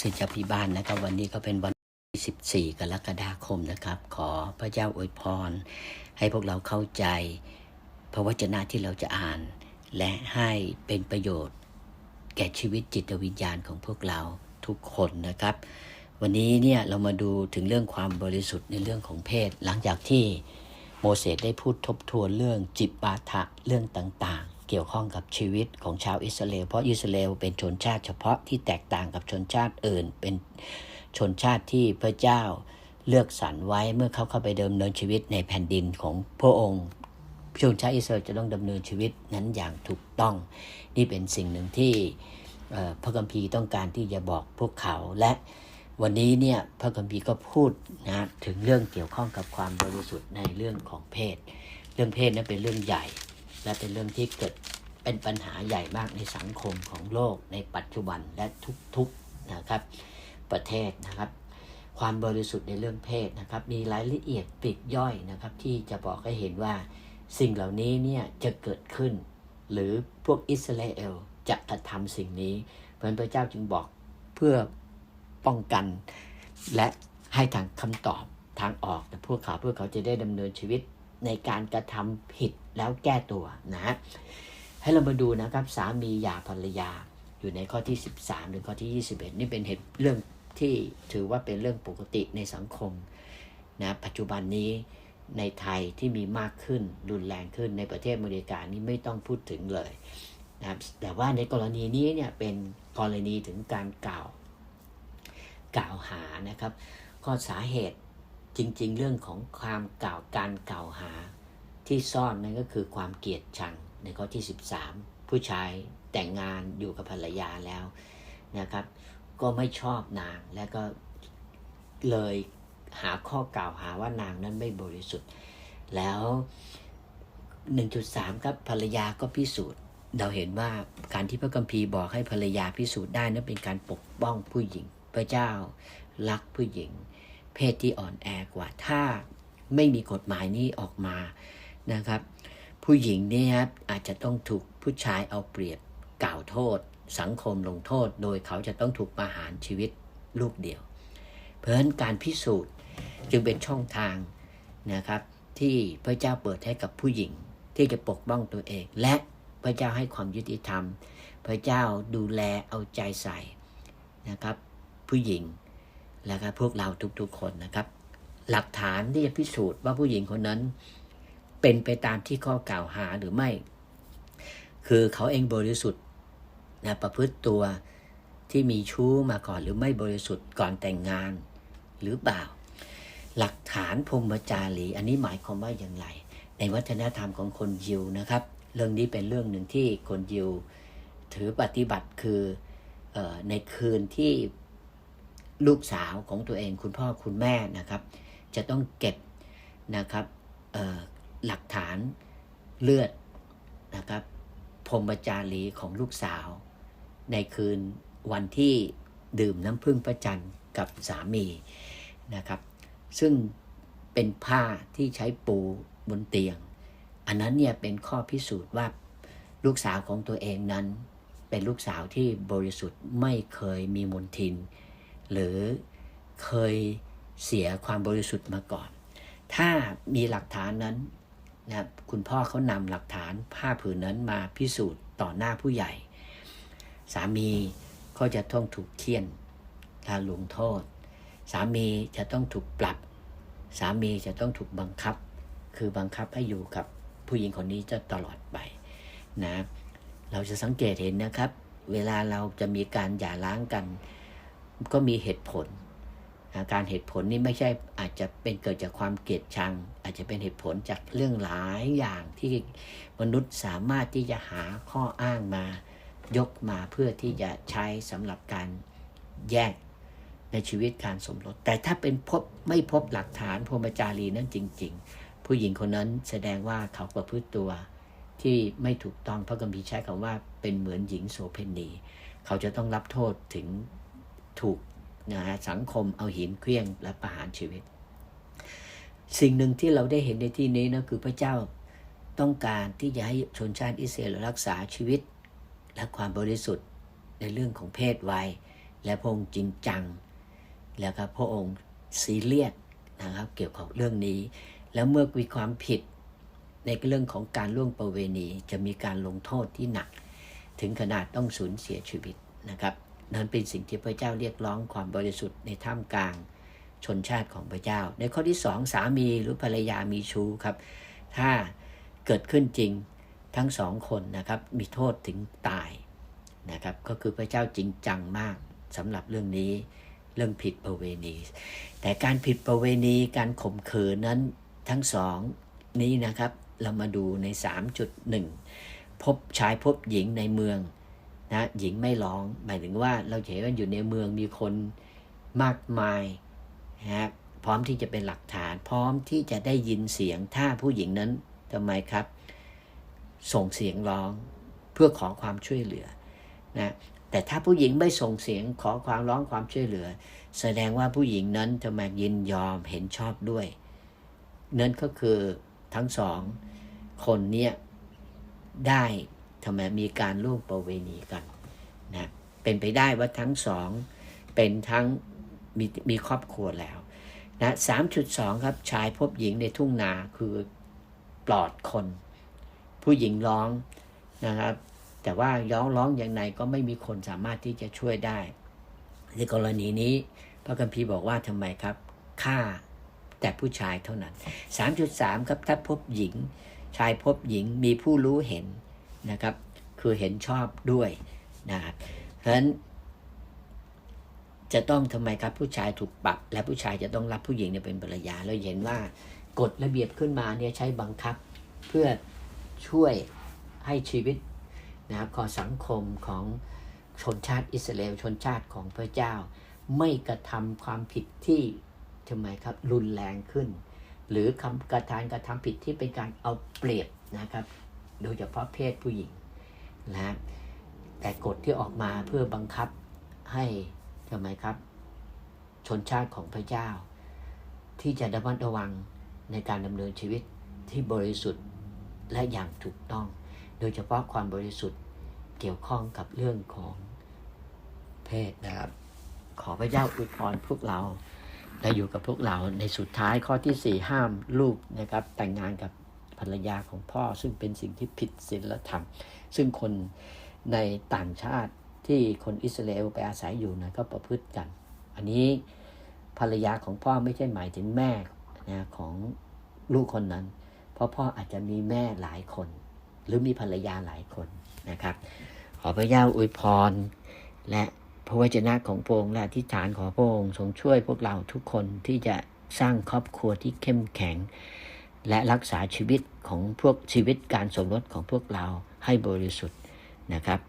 สิทธิพิบาลนะครับ วันนี้ก็เป็นวันที่14 กรกฎาคมนะครับ ขอพระเจ้าอวยพร ให้พวกเราเข้าใจ พระวจนะที่เราจะอ่าน และให้เป็นประโยชน์ แก่ชีวิตจิตวิญญาณของพวกเราทุกคนนะครับ วันนี้เนี่ยเรามาดูถึงเรื่องความบริสุทธิ์ในเรื่องของเพศ หลังจากที่โมเสสได้พูดทบทวนเรื่องจิปาถะเรื่องต่างๆ เกี่ยวข้องกับชีวิตของชาวอิสราเอลเพราะอิสราเอลเป็นชนชาติเฉพาะที่แตกต่างกับชนชาติอื่น เป็นชนชาติที่พระเจ้าเลือกสรรไว้เมื่อเขาเข้าไปเดิมเนินชีวิตในแผ่นดินของพระองค์ชนชาติอิสราเอลจะต้องดำเนินชีวิตนั้นอย่างถูกต้อง นี่เป็นสิ่งหนึ่งที่พระคัมภีร์ต้องการที่จะบอกพวกเขาและวันนี้เนี่ยพระคัมภีร์ก็พูดนะถึงเรื่องเกี่ยวข้องกับความบริสุทธิ์ในเรื่องของเพศ เรื่องเพศนั้นเป็นเรื่องใหญ่ และเป็นเรื่องที่เกิดเป็นปัญหาใหญ่มากในสังคมของโลกในปัจจุบันและทุกๆนะครับประเทศนะครับ ความบริสุทธิ์ในเรื่องเพศนะครับ มีรายละเอียดปลีกย่อยนะครับ ที่จะบอกให้เห็นว่าสิ่งเหล่านี้เนี่ยจะเกิดขึ้น หรือพวกอิสราเอลจะกระทำสิ่งนี้เพราะพระเจ้าจึงบอกเพื่อป้องกัน และให้ทางคำตอบทางออกแต่พวกเขาเพื่อเขาจะได้ดำเนินชีวิต ในการกระทำผิดแล้วแก้ตัวนะให้เรามาดูนะครับสามีหย่าภรรยาอยู่ในข้อที่ 13หรือข้อที่ 21 นี่เป็นเหตุเรื่องที่ถือว่าเป็นเรื่องปกติในสังคมนะปัจจุบันนี้ในไทยที่มีมากขึ้นรุนแรงขึ้นในประเทศอเมริกานี่ไม่ต้องพูดถึงเลยนะครับแต่ว่าในกรณีนี้เนี่ยเป็นกรณีถึงการกล่าว กล่าวหานะครับก็สาเหตุ จริง ๆ เรื่องของความกล่าวการกล่าวหาที่ซ่อนนั่นก็คือความเกลียดชังในข้อที่ 13 ผู้ชายแต่งงานอยู่กับภรรยาแล้วนะครับ ก็ไม่ชอบนางและก็เลยหาข้อกล่าวหาว่านางนั้นไม่บริสุทธิ์ แล้ว 1.3 ครับภรรยาก็พิสูจน์เราเห็นว่าการที่พระคัมภีร์บอกให้ภรรยาพิสูจน์ได้นั้นเป็นการปกป้องผู้หญิง พระเจ้ารักผู้หญิง เพศที่อ่อนแอกว่าถ้าไม่มีกฎหมายนี้ออกมานะครับ ผู้หญิงเนี่ยครับอาจจะต้องถูกผู้ชายเอาเปรียบกล่าวโทษ สังคมลงโทษ โดยเขาจะต้องถูกประหารชีวิตลูกเดียว เพราะฉะนั้นการพิสูจน์จึงเป็นช่องทางนะครับที่พระเจ้าเปิดให้กับผู้หญิงที่จะปกป้องตัวเอง และพระเจ้าให้ความยุติธรรม พระเจ้าดูแลเอาใจใส่นะครับ ผู้หญิง และก็พวกเราทุกๆคนนะครับ หลักฐานที่จะพิสูจน์ว่าผู้หญิงคนนั้น เป็นไปตามที่ข้อกล่าวหาหรือไม่ คือเขาเองบริสุทธิ์นะประพฤติตัวที่มีชู้มาก่อนหรือไม่บริสุทธิ์ก่อนแต่งงานหรือเปล่า หลักฐานพรมจารีอันนี้หมายความว่าอย่างไร ในวัฒนธรรมของคนยิวนะครับ เรื่องนี้เป็นเรื่องหนึ่งที่คนยิวถือปฏิบัติคือออในคืนที่ ลูกสาวของตัวเองคุณพ่อคุณแม่นะครับ จะต้องเก็บนะครับหลักฐานเลือดนะครับพรมจารีของลูกสาว ในคืนวันที่ดื่มน้ำพึ่งพระจันกับสามีนะครับ ซึ่งเป็นผ้าที่ใช้ปูบนเตียง อันนั้นเนี่ยเป็นข้อพิสูจน์ว่าลูกสาวของตัวเองนั้น เป็นลูกสาวที่บริสุทธิ์ไม่เคยมีมนทิน หรือเคยเสียความบริสุทธิ์มาก่อน ถ้ามีหลักฐานนั้นนะครับคุณพ่อเขานำหลักฐานผ้าผืนนั้นมาพิสูจน์ต่อหน้าผู้ใหญ่ สามีก็จะต้องถูกเคี่ยนการลงโทษ สามีจะต้องถูกปรับ สามีจะต้องถูกบังคับ คือบังคับให้อยู่กับผู้หญิงคนนี้จะตลอดไปนะเราจะสังเกตเห็นนะครับ เวลาเราจะมีการหย่าร้างกัน ก็มีเหตุผลนะการเหตุผลนี้ไม่ใช่อาจจะเป็นเกิดจากความเกลียดชัง อาจจะเป็นเหตุผลจากเรื่องหลายอย่างที่มนุษย์สามารถที่จะหาข้ออ้างมายกมาเพื่อที่จะใช้สำหรับการแยกในชีวิตการสมรส แต่ถ้าเป็นพบไม่พบหลักฐานพรมจารีนั้นจริง ๆ ผู้หญิงคนนั้นแสดงว่าเขาประพฤติตัวที่ไม่ถูกต้องพระคัมภีใช้คำว่าเป็นเหมือนหญิงโสเพณี เขาจะต้องรับโทษถึง ถูกนะฮะสังคมเอาหินเคลี้ยงและประหารชีวิต สิ่งหนึ่งที่เราได้เห็นในที่นี้นะคือพระเจ้าต้องการที่จะให้ชนชาติอิสราเอลรักษาชีวิต และความบริสุทธิ์ในเรื่องของเพศไว้และพระองค์จริงจัง แล้วก็พระองค์ซีเรียสนะครับเกี่ยวกับเรื่องนี้ แล้วเมื่อมีความผิดในเรื่องของการล่วงประเวณีจะมีการลงโทษที่หนัก ถึงขนาดต้องสูญเสียชีวิตนะครับ นั่นเป็นสิ่งที่พระเจ้าเรียกร้องความบริสุทธิ์ในท่ามกลางชนชาติของพระเจ้า ในข้อที่สองสามีหรือภรรยามีชู้ครับ ถ้าเกิดขึ้นจริงทั้งสองคนนะครับมีโทษถึงตายนะครับก็คือพระเจ้าจริงจังมากสำหรับเรื่องนี้เรื่องผิดประเวณี แต่การผิดประเวณีการข่มขืนนั้นทั้งสองนี้นะครับเรามาดูใน 3.1 พบชายพบหญิงในเมือง นะหญิงไม่ร้อง หมายถึงว่าเราเห็นว่าอยู่ในเมืองมีคนมากมายนะพร้อมที่จะเป็นหลักฐาน พร้อมที่จะได้ยินเสียงถ้าผู้หญิงนั้นทำไมครับ ส่งเสียงร้องเพื่อขอความช่วยเหลือนะแต่ถ้าผู้หญิงไม่ส่งเสียงขอความร้องความช่วยเหลือ แสดงว่าผู้หญิงนั้นทำไมยินยอมเห็นชอบด้วย นั่นก็คือทั้งสองคนเนี่ยได้ ทำไมมีการร่วมประเวณีกันนะเป็นไปได้ว่าทั้งสองเป็นทั้งมีมีครอบครัวแล้วนะสามจุดสองครับชายพบหญิงในทุ่งนาคือปลอดคน ผู้หญิงร้องนะครับ แต่ว่าร้องร้องอย่างไรก็ไม่มีคนสามารถที่จะช่วยได้ ในกรณีนี้พระคัมภีร์บอกว่าทำไมครับฆ่าแต่ผู้ชายเท่านั้น 3.3 ครับถ้าพบหญิง ชายพบหญิงมีผู้รู้เห็น นะครับ คือเห็นชอบด้วยนะครับเพราะฉะนั้นจะต้องทำไมครับผู้ชายถูกปรับ และผู้ชายจะต้องรับผู้หญิงเนี่ยเป็นภรรยาเราเห็นว่ากฎระเบียบขึ้นมาเนี่ยใช้บังคับเพื่อช่วยให้ชีวิตนะครับของสังคมของชนชาติอิสราเอลชนชาติของพระเจ้า ไม่กระทำความผิดที่ทำไมครับรุนแรงขึ้น หรือคำกระทานกระทำผิดที่เป็นการเอาเปรียบนะครับ โดยเฉพาะเพศผู้หญิงนะแต่กฎที่ออกมาเพื่อบังคับให้ทำไมครับ ชนชาติของพระเจ้า ที่จะระมัดระวังในการดำเนินชีวิตที่บริสุทธิ์และอย่างถูกต้อง โดยเฉพาะความบริสุทธิ์เกี่ยวข้องกับเรื่องของเพศนะครับ ขอพระเจ้าอวยพรพวกเราและอยู่กับพวกเราในสุดท้ายข้อที่สี่ห้ามลูกนะครับแต่งงานกับ ภรรยาของพ่อ ซึ่งเป็นสิ่งที่ผิดศีลธรรม ซึ่งคนในต่างชาติที่คนอิสราเอลไปอาศัยอยู่นะก็ประพฤติกัน อันนี้ภรรยาของพ่อไม่ใช่หมายถึงแม่นะของลูกคนนั้น เพราะพ่ออาจจะมีแม่หลายคน หรือมีภรรยาหลายคนนะครับ ขอพระเจ้าอวยพร และพระวจนะของพระองค์และอธิษฐานขอพระองค์ทรงช่วยพวกเราทุกคนที่จะสร้างครอบครัวที่เข้มแข็ง และรักษาชีวิตของพวกชีวิตการสมรสของพวกเราให้บริสุทธิ์นะครับ